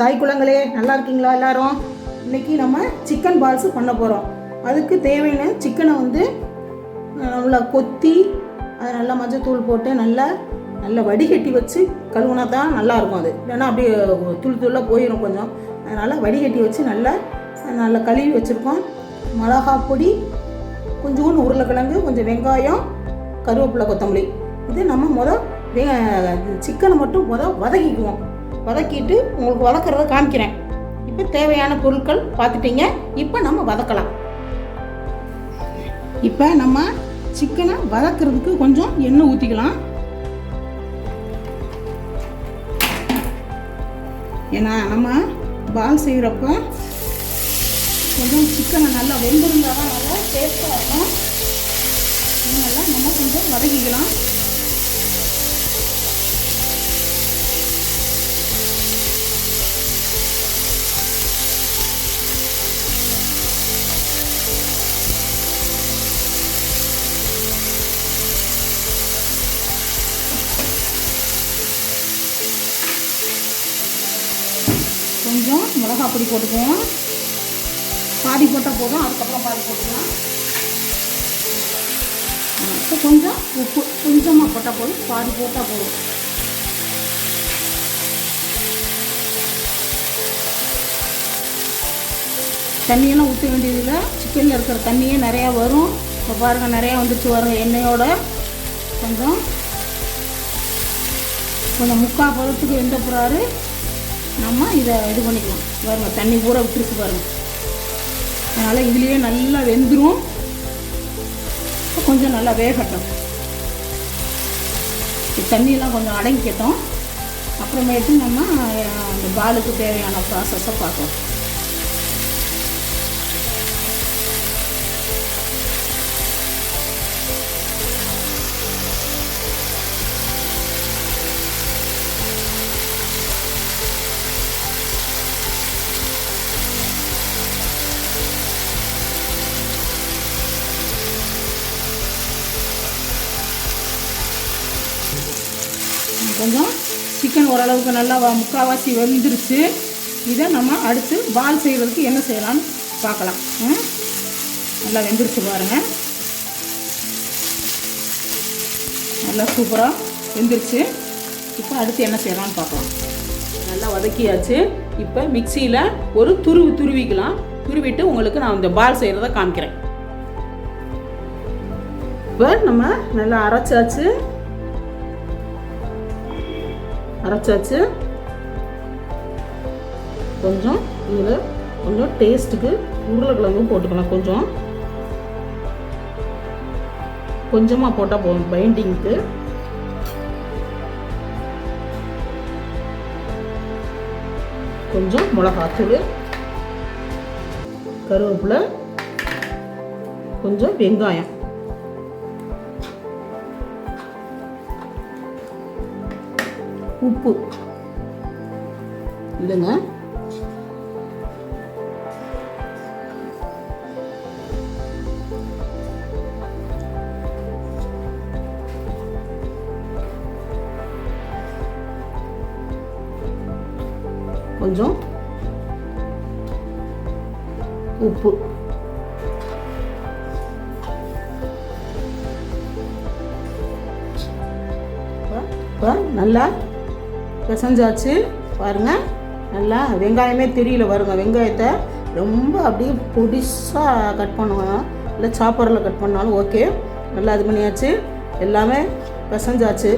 தாய் குளங்களே நல்லா இருக்கீங்களா எல்லாரும்? இன்னைக்கு நம்ம சிக்கன் பால்ஸ் பண்ண போகிறோம் அதுக்கு தேவையான சிக்கனை வந்து நல்லா கொத்தி அது நல்லா மஞ்சத்தூள் போட்டு நல்லா நல்லா வடிகட்டி வச்சு கழுவுனா தான் நல்லாயிருக்கும் அது. இல்லைன்னா அப்படியே தூள் தூளாக போயிடும் கொஞ்சம். அதனால் வடிகட்டி வச்சு நல்லா நல்லா கழுவி வச்சுருக்கோம். மிளகா பொடி கொஞ்சோண்டு உருளைக்கிழங்கு கொஞ்சம் வெங்காயம் கருவேப்பிலை கொத்தமல்லி. இது நம்ம முத வே சிக்கனை மட்டும் முத வதக்கிக்குவோம். வதக்கிட்டு உங்களுக்கு வதக்கிறத காமிக்கிறேன். இப்போ தேவையான பொருட்கள் பார்த்துட்டீங்க. இப்போ நம்ம வதக்கலாம். இப்போ நம்ம சிக்கனை வதக்கிறதுக்கு கொஞ்சம் எண்ணெய் ஊற்றிக்கலாம் ஏன்னா நம்ம பால் செய்கிறப்ப கொஞ்சம் சிக்கனை நல்லா வெந்திருந்தால் தான் நல்லா டேஸ்ட்டாக இருக்கும். அதனால நம்ம கொஞ்சம் வதக்கிக்கலாம். அப்படி போட்டுக்குவோம். பாதி போட்டால் போதும் அதுக்கப்புறம் பாதி போட்டுக்கலாம். இப்போ கொஞ்சம் உப்பு கொஞ்சமாக போட்டால் போதும் பாதி போட்டால் போதும். தண்ணியெல்லாம் ஊற்ற வேண்டியதில்லை. சிக்கனில் இருக்கிற தண்ணியே நிறையா வரும். இப்போ பாருங்கள் நிறையா வந்துச்சு வரும் எண்ணெயோட. கொஞ்சம் கொஞ்சம் முக்கால் பதத்துக்கு வெந்த போகிறாரு நம்ம இதை இது பண்ணிக்கலாம். பாருங்க தண்ணி பூரா விட்டுருக்கு பாருங்க. அதனால் இதுலேயே நல்லா வெந்துடும் கொஞ்சம் நல்லா வேகட்டும். தண்ணியெல்லாம் கொஞ்சம் அடங்கிக்கட்டும். அப்புறமேட்டு நம்ம அந்த பாலுக்கு தேவையான ப்ராசஸை பார்க்கலாம். சிக்கன் ஓரளவுக்கு நல்லா முக்கால்வாசி வெந்துருச்சு. இதை நம்ம அடுத்து பால் செய்கிறதுக்கு என்ன செய்யலாம்னு பார்க்கலாம். ம்? நல்லா வெந்துருச்சு பாருங்கள் நல்லா சூப்பராக வெந்துருச்சு. இப்போ அடுத்து என்ன செய்யலாம்னு பார்க்கலாம். நல்லா வதக்கியாச்சு. இப்போ மிக்சியில் ஒரு துருவி துருவிக்கலாம். துருவிட்டு உங்களுக்கு நான் இந்த பால் செய்கிறத காமிக்கிறேன். இப்போ நம்ம நல்லா அரைச்சாச்சு. அரைச்சாச்சு. கொஞ்சம் இதில் கொஞ்சம் டேஸ்ட்டுக்கு உருளைக்கிழங்கும் போட்டுக்கலாம் கொஞ்சம். கொஞ்சமாக போட்டால் போதும் பைண்டிங்க்கு கொஞ்சம் மிளகாத்தூள் கருவேப்பிலை கொஞ்சம் வெங்காயம். உப்பு. இல்லைங்க. கொஞ்சம் உப்பு. நல்லா பிசைஞ்சாச்சு. பாருங்க. நல்லா வெங்காயமே தெரியல பாருங்க. வெங்காயத்தை ரொம்ப அப்படியே பொடிசாக கட் பண்ணுவேன் இல்லை சாப்பரில் கட் பண்ணாலும் ஓகே நல்லா இது பண்ணியாச்சு. எல்லாமே பிசைஞ்சாச்சு.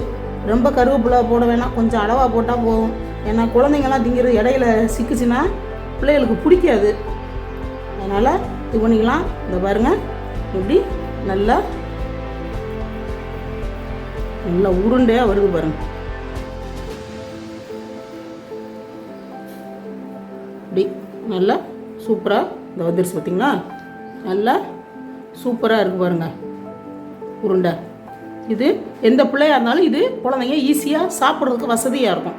ரொம்ப கருவேப்பிலை போட வேணாம். கொஞ்சம் அளவாக போட்டால் போதும். ஏன்னா குழந்தைங்கள்லாம் திங்கிறது இடையில சிக்கிச்சுன்னா பிள்ளைகளுக்கு பிடிக்காது. அதனால் இது பண்ணிக்கலாம். இந்த பாருங்கள் இப்படி நல்லா நல்லா உருண்டையாக வருது பாருங்கள் நல்லா சூப்பராக இந்த வந்துருச்சு பார்த்தீங்களா நல்லா சூப்பராக இருக்குது பாருங்கள் உருண்டை. இது எந்த பிள்ளையா இருந்தாலும் இது குழந்தைங்க ஈஸியாக சாப்பிட்றதுக்கு வசதியாக இருக்கும்.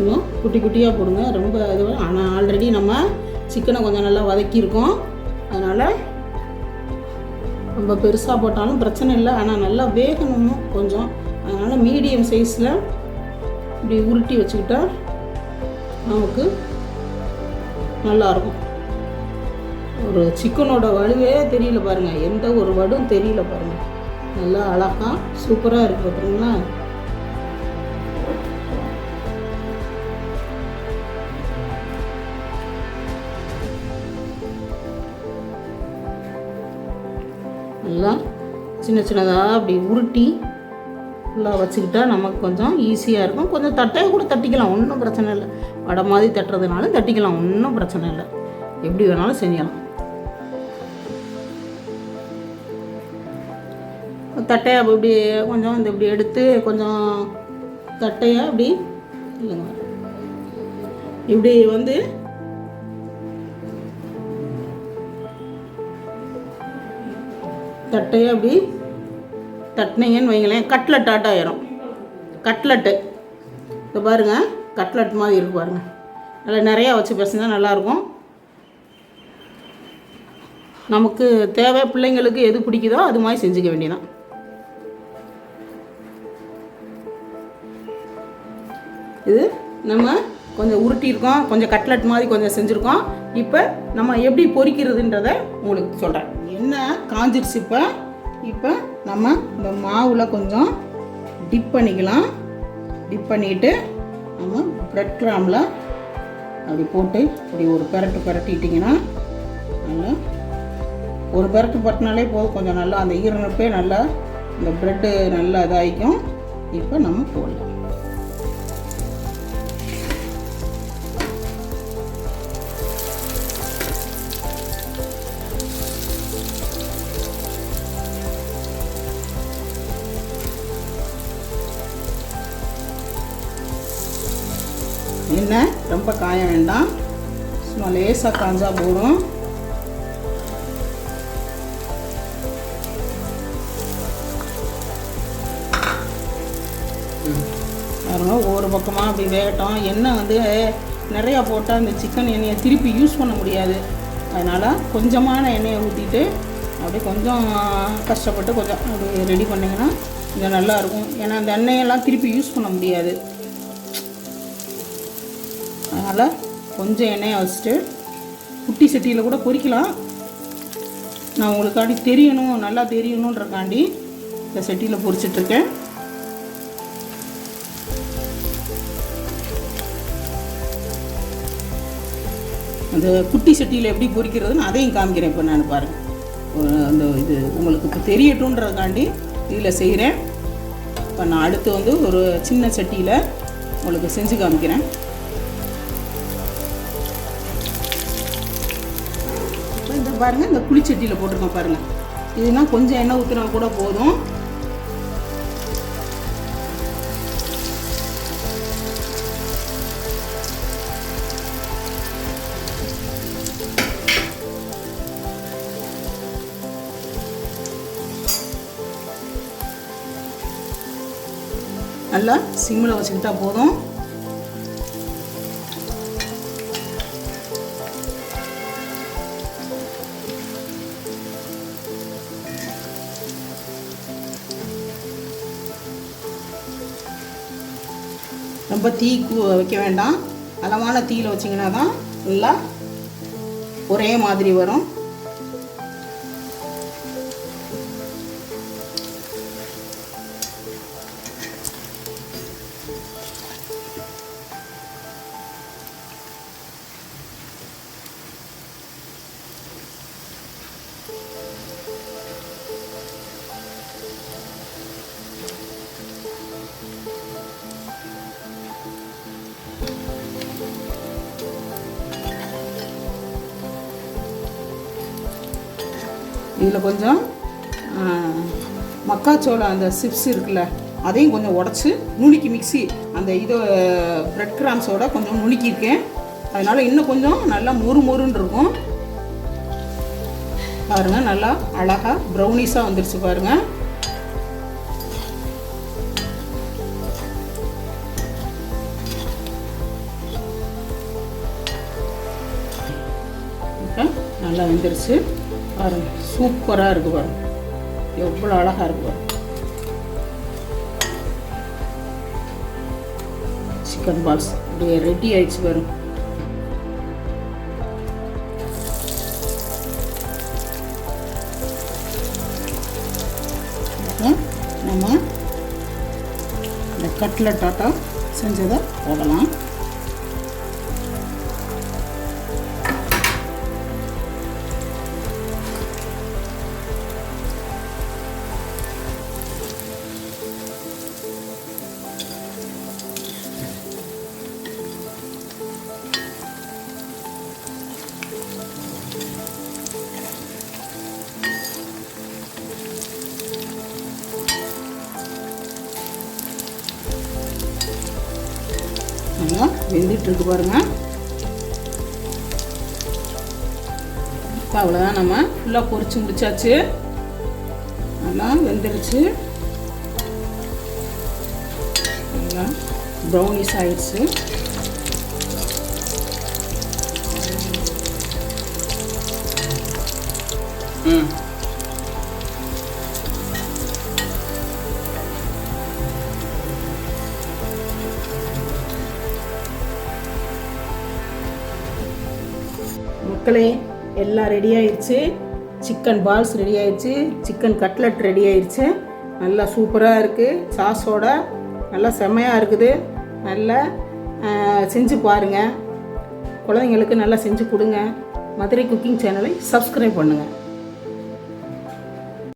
இன்னும் குட்டி குட்டியாக போடுங்க. ரொம்ப இது ஆனால் ஆல்ரெடி நம்ம சிக்கனை கொஞ்சம் நல்லா வதக்கியிருக்கோம். அதனால் ரொம்ப பெருசாக போட்டாலும் பிரச்சனை இல்லை. ஆனால் நல்லா வேகணும் கொஞ்சம். அதனால் மீடியம் சைஸில் இப்படி உருட்டி வச்சுக்கிட்டா நமக்கு நல்லாயிருக்கும். ஒரு சிக்கனோட வலுவே தெரியல பாருங்கள் எந்த ஒரு வடும் தெரியல பாருங்கள் நல்லா அழகாக சூப்பராக இருக்குது பார்த்தீங்களா நல்லா சின்ன சின்னதாக அப்படி உருட்டி ஃபுல்லாக வச்சுக்கிட்டா நமக்கு கொஞ்சம் ஈஸியாக இருக்கும். கொஞ்சம் தட்டையை கூட தட்டிக்கலாம். ஒன்றும் பிரச்சனை இல்லை. வடை மாதிரி தட்டுறதுனால தட்டிக்கலாம் ஒன்றும் பிரச்சனை இல்லை. எப்படி வேணாலும் செஞ்சலாம் தட்டையை இப்படி கொஞ்சம் இந்த இப்படி எடுத்து கொஞ்சம் தட்டையாக அப்படி இல்லைங்க. இப்படி வந்து தட்டையை அப்படி தட்டினீங்கன்னு வைங்களேன் கட்லட் ஆட்டாயிரும் கட்லட்டு. இப்போ பாருங்கள் கட்லட் மாதிரி இருக்கு பாருங்கள் நல்லா நிறையா வச்சு பேசுங்க நல்லாயிருக்கும். நமக்கு தேவை பிள்ளைங்களுக்கு எது பிடிக்குதோ அது மாதிரி செஞ்சுக்க வேண்டியதான் இது நம்ம கொஞ்சம் உருட்டியிருக்கோம் கொஞ்சம் கட்லட் மாதிரி கொஞ்சம் செஞ்சுருக்கோம். இப்போ நம்ம எப்படி பொறிக்கிறதுன்றத உங்களுக்கு சொல்கிறேன் என்ன காஞ்சிருச்சு இப்போ. இப்போ நம்ம இந்த மாவில் கொஞ்சம் டிப் பண்ணிக்கலாம். டிப் பண்ணிவிட்டு நம்ம ப்ரெட் கிராமில் அப்படி போட்டு இப்படி ஒரு பெரட்டு பெரட்டிட்டிங்கன்னா நல்லா. ஒரு பெரட்டு பட்டினாலே போதும் கொஞ்சம் நல்லா அந்த ஈரப்பே நல்லா இந்த ப்ரெட்டு நல்லா இதாகிக்கும். இப்போ நம்ம போடலாம். எண்ணெய் ரொம்ப காய வேண்டாம். சும்மா லேசாக காஞ்சா போதும். பாருங்க ஒவ்வொரு பக்கமாக அப்படி வேகட்டும். எண்ணெய் வந்து நிறையா போட்டால் அந்த சிக்கன் எண்ணெயை திருப்பி யூஸ் பண்ண முடியாது. அதனால் கொஞ்சமான எண்ணெயை ஊற்றிட்டு அப்படியே கொஞ்சம் கஷ்டப்பட்டு கொஞ்சம் அப்படி ரெடி பண்ணிங்கன்னா கொஞ்சம் நல்லாயிருக்கும் ஏன்னா அந்த எண்ணெயெல்லாம் திருப்பி யூஸ் பண்ண முடியாது. அதனால் கொஞ்சம் எண்ணெயை வச்சுட்டு குட்டி சட்டியில் கூட பொறிக்கலாம் நான் உங்களுக்காண்டி தெரியணும் நல்லா தெரியணுன்றக்காண்டி இந்த சட்டியில் பொறிச்சிட்ருக்கேன் அந்த குட்டி சட்டியில் எப்படி பொரிக்கிறதுன்னு அதையும் காமிக்கிறேன் இப்போ நான் பாருங்கள் அந்த இது உங்களுக்கு இப்போ தெரியட்டுன்றதுக்காண்டி இதில் செய்கிறேன் இப்போ நான் அடுத்து வந்து ஒரு சின்ன சட்டியில் உங்களுக்கு செஞ்சு காமிக்கிறேன். பாருங்கள் இந்த குழிச்சட்டியில் போட்டிருக்கோம் பாருங்கள் இதுனா கொஞ்சம் எண்ணெய் ஊற்றினா கூட போதும். நல்லா சிம்மில் வச்சுக்கிட்டால் போதும். ரொம்ப தீ வைக்க வேண்டாம். அளவான தீயில் வச்சிங்கன்னா தான் நல்லா ஒரே மாதிரி வரும். இதில் கொஞ்சம் மக்காச்சோளம் அந்த சிப்ஸ் இருக்குல்ல அதையும் கொஞ்சம் உடச்சி நுணுக்கி மிக்ஸி அந்த இதோ ப்ரெட் கிராம்ஸோட கொஞ்சம் நுணுக்கியிருக்கேன். அதனால் இன்னும் கொஞ்சம் நல்லா மொறு மொறுன்னு இருக்கும். பாருங்கள் நல்லா அழகாக ப்ரௌனிஸாக வந்துருச்சு பாருங்கள் நல்லா வந்துருச்சு. பாருங்க. சூப்பராக இருக்கு பாருங்க. எவ்வளோ அழகாக இருக்கு பாருங்க. சிக்கன் பால்ஸ் அப்படியே ரெடி ஆயிடுச்சு வரும் நம்ம இந்த கட்லட் ஆட்டம் செஞ்சதை போடலாம். நல்லா வெந்துட்டு இருக்கு பாருங்க. இப்போ அவ்வளோதான் நம்ம ஃபுல்லாக பொறிச்சு முடிச்சாச்சு. நல்லா வெந்துருச்சு நல்லா ப்ரௌனிஸ் ஆயிடுச்சு. ம். மக்களே எல்லாம் ரெடி ஆயிடுச்சு சிக்கன் பால்ஸ் ரெடி ஆயிடுச்சு சிக்கன் கட்லட் ரெடி ஆயிடுச்சு நல்லா சூப்பராக இருக்குது சாஸோட நல்லா செம்மையாக இருக்குது. நல்லா செஞ்சு பாருங்கள் குழந்தைங்களுக்கு நல்லா செஞ்சு கொடுங்க. மதுரை குக்கிங் சேனலை சப்ஸ்கிரைப் பண்ணுங்கள்